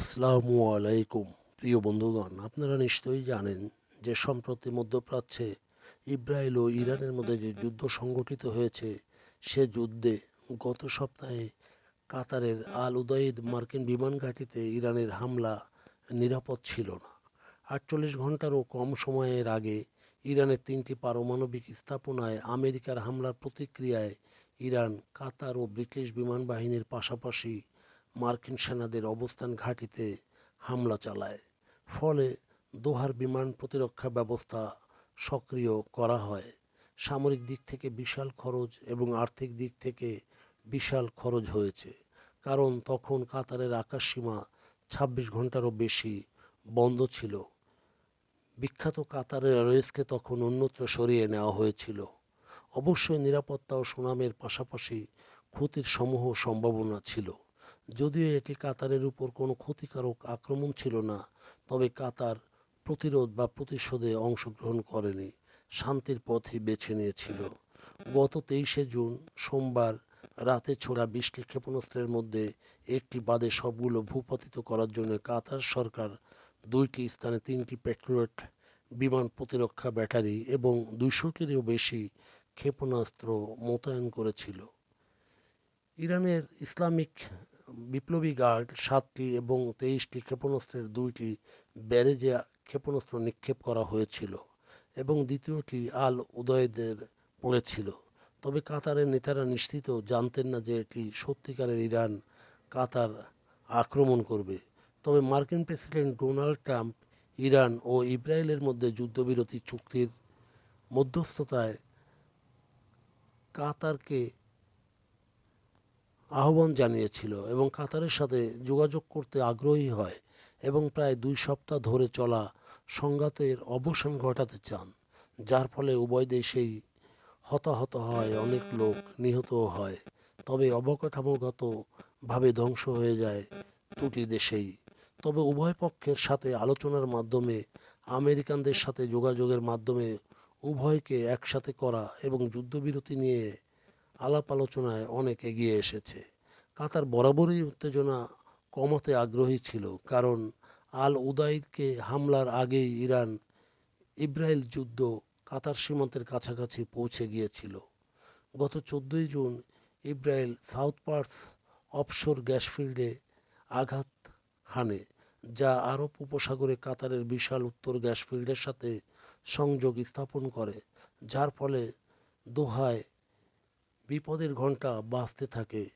আসসালামু আলাইকুম। প্রিয় বন্ধুগণ, আপনারা নিশ্চয়ই জানেন যে সম্প্রতি মধ্যপ্রাচ্যে ইসরায়েল ও ইরানের মধ্যে যে যুদ্ধ সংগঠিত হয়েছে, সে যুদ্ধে গত সপ্তাহে কাতারের আল উদয়েদ মার্কিন বিমান ঘাঁটিতে ইরানের হামলা নিরাপদ ছিল না। আটচল্লিশ ঘন্টারও কম সময়ের আগে ইরানের তিনটি পারমাণবিক স্থাপনায় আমেরিকার হামলার প্রতিক্রিয়ায় ইরান, কাতার ও ব্রিটিশ বিমান বাহিনীর পাশাপাশি মার্কিন সেনাদের অবস্থান ঘাঁটিতে হামলা চালায়। ফলে দোহার বিমান প্রতিরক্ষা ব্যবস্থা সক্রিয় করা হয়। সামরিক দিক থেকে বিশাল খরচ এবং আর্থিক দিক থেকে বিশাল খরচ হয়েছে। কারণ তখন কাতারের আকাশসীমা ছাব্বিশ ঘন্টারও বেশি বন্ধ ছিল। বিখ্যাত কাতারের রয়েসকে তখন অন্যত্র সরিয়ে নেওয়া হয়েছিল। অবশ্যই নিরাপত্তা ও সুনামের পাশাপাশি ক্ষতির সমূহ সম্ভাবনা ছিল। যদিও এটি কাতারের উপর কোনো ক্ষতিকারক আক্রমণ ছিল না, তবে কাতার প্রতিরোধ বা প্রতিশোধে অংশগ্রহণ করেনি, শান্তির পথই বেছে নিয়েছিল। গত তেইশে জুন সোমবার রাতে ছোড়া বৃষ্টি ক্ষেপণাস্ত্রের মধ্যে একটি বাদে সবগুলো ভূপাতিত করার জন্য কাতার সরকার দুইটি স্থানে তিনটি পেট্রোয়েট বিমান প্রতিরক্ষা ব্যাটারি এবং দুইশোটিরও বেশি ক্ষেপণাস্ত্র মোতায়েন করেছিল। ইরানের ইসলামিক বিপ্লবী গার্ড সাতটি এবং তেইশটি ক্ষেপণাস্ত্রের দুইটি ব্যারেজে ক্ষেপণাস্ত্র নিক্ষেপ করা হয়েছিল এবং দ্বিতীয়টি আল উদয়দের পড়েছিল। তবে কাতারের নেতারা নিশ্চিত জানতেন না যে এটি সত্যিকারের ইরান কাতার আক্রমণ করবে। তবে মার্কিন প্রেসিডেন্ট ডোনাল্ড ট্রাম্প ইরান ও ইসরায়েলের মধ্যে যুদ্ধবিরতি চুক্তির মধ্যস্থতায় কাতারকে আহ্বান জানিয়েছিল এবং কাতারের সাথে যোগাযোগ করতে আগ্রহী হয় এবং প্রায় দুই সপ্তাহ ধরে চলা সংঘাতের অবসান ঘটাতে চান, যার ফলে উভয় দেশেই হতাহত হয়, অনেক লোক নিহতও হয়। তবে অবকাঠামোগতভাবে ধ্বংস হয়ে যায় দুটি দেশেই। তবে উভয় পক্ষের সাথে আলোচনার মাধ্যমে, আমেরিকানদের সাথে যোগাযোগের মাধ্যমে উভয়কে একসাথে করা এবং যুদ্ধবিরতি নিয়ে আলাপ আলোচনায় অনেক এগিয়ে এসেছে। কাতার বরাবরই উত্তেজনা কমাতে আগ্রহী ছিল, কারণ আল উদাইদকে হামলার আগেই ইরান ইব্রাহিল যুদ্ধ কাতার সীমান্তের কাছাকাছি পৌঁছে গিয়েছিল। গত চোদ্দোই জুন ইব্রাহিল সাউথ পার্টস অফশোর গ্যাস ফিল্ডে আঘাত হানে, যা আরব উপসাগরে কাতারের বিশাল উত্তর গ্যাস ফিল্ডের সাথে সংযোগ স্থাপন করে, যার ফলে দোহায় বিপদের ঘণ্টা বাজতে থাকে।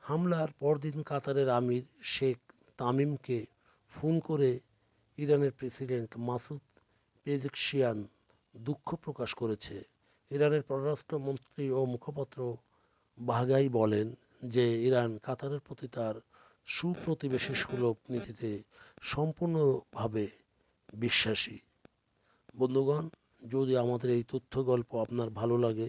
হামলার পরদিন কাতারের আমির শেখ তামিমকে ফোন করে ইরানের প্রেসিডেন্ট মাসুদ পেজেকশিয়ান দুঃখ প্রকাশ করেছে। ইরানের পররাষ্ট্রমন্ত্রী ও মুখপাত্র বাহাগাই বলেন যে, ইরান কাতারের প্রতি তার সুপ্রতিবেশী সুলভ নীতিতে সম্পূর্ণভাবে বিশ্বাসী। বন্ধুগণ, যদি আমাদের এই তথ্য গল্প আপনার ভালো লাগে